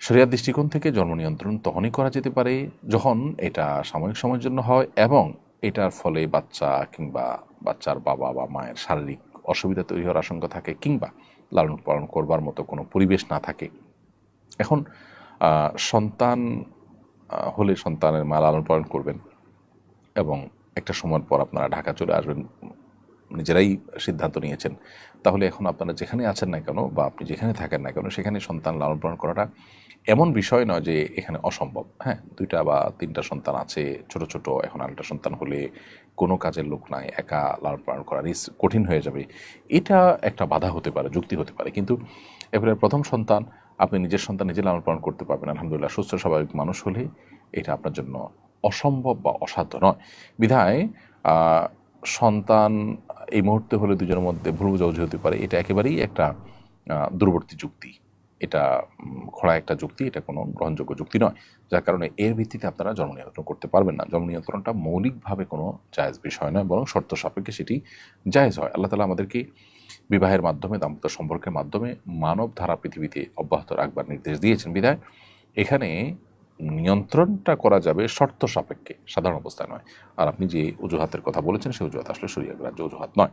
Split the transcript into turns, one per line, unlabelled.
শরিয়ার দৃষ্টিকোণ থেকে জন্ম নিয়ন্ত্রণ তখনই করা যেতে পারে যখন এটা সাময়িক সময়ের জন্য হয় এবং এটার ফলে বাচ্চা কিংবা বাচ্চার বাবা বা মায়ের শারীরিক অসুবিধা তৈরি হওয়ার আশঙ্কা থাকে কিংবা লালন পালন করবার মতো কোনো পরিবেশ না থাকে। এখন সন্তান হলে সন্তানের মা লালন পালন করবেন এবং একটা সময় পর আপনারা ঢাকা চলে আসবেন নিজেরাই সিদ্ধান্ত নিয়েছেন। তাহলে এখন আপনারা যেখানে আছেন না কেন বা আপনি যেখানে থাকেন না কেন, সেখানে সন্তান লালন পালন করাটা এমন বিষয় নয় যে এখানে অসম্ভব। হ্যাঁ দুইটা বা তিনটা সন্তান আছে, ছোট ছোট, এখন আরেকটা সন্তান হলে কোনো কাজের লোক নাই, একা লালন পালন করা রিস কঠিন হয়ে যাবে। এটা একটা বাধা হতে পারে, যুক্তি হতে পারে। কিন্তু এবারে প্রথম সন্তান, আপনি নিজের সন্তান নিজে লালন পালন করতে পারবেন। আলহামদুলিল্লাহ, সুস্থ স্বাভাবিক মানুষ হলে এটা আপনার জন্য অসম্ভব বা অসাধ্য নয়। বিধায় সন্তান এই মুহূর্তে হলে দুজনের মধ্যে ভুল বোঝাবুঝি হতে পারে। এটা একেবারেই একটা দূরবর্তী যুক্তি। এটা খোঁড়া একটা যুক্তি, এটা কোনো গ্রহণযোগ্য যুক্তি নয়। যার কারণে এর ভিত্তিতে আপনারা জন্ম নিয়ন্ত্রণ করতে পারবেন না। জন্ম নিয়ন্ত্রণটা মৌলিকভাবে কোনো জায়েজ বিষয় নয়, বরং শর্ত সাপেক্ষে সেটি জায়েজ হয়। আল্লাহ তালা আমাদেরকে বিবাহের মাধ্যমে, দাম্পত্য সম্পর্কের মাধ্যমে মানব ধারা পৃথিবীতে অব্যাহত রাখবার নির্দেশ দিয়েছেন। বিধায় এখানে নিয়ন্ত্রণটা করা যাবে শর্ত সাপেক্ষে। সাধারণ অবস্থায় নয়। আর আপনি যে অজুহাতের কথা বলেছেন, সেই অজুহাত আসলে সরিয়া গ্রাহ্য অজুহাত নয়।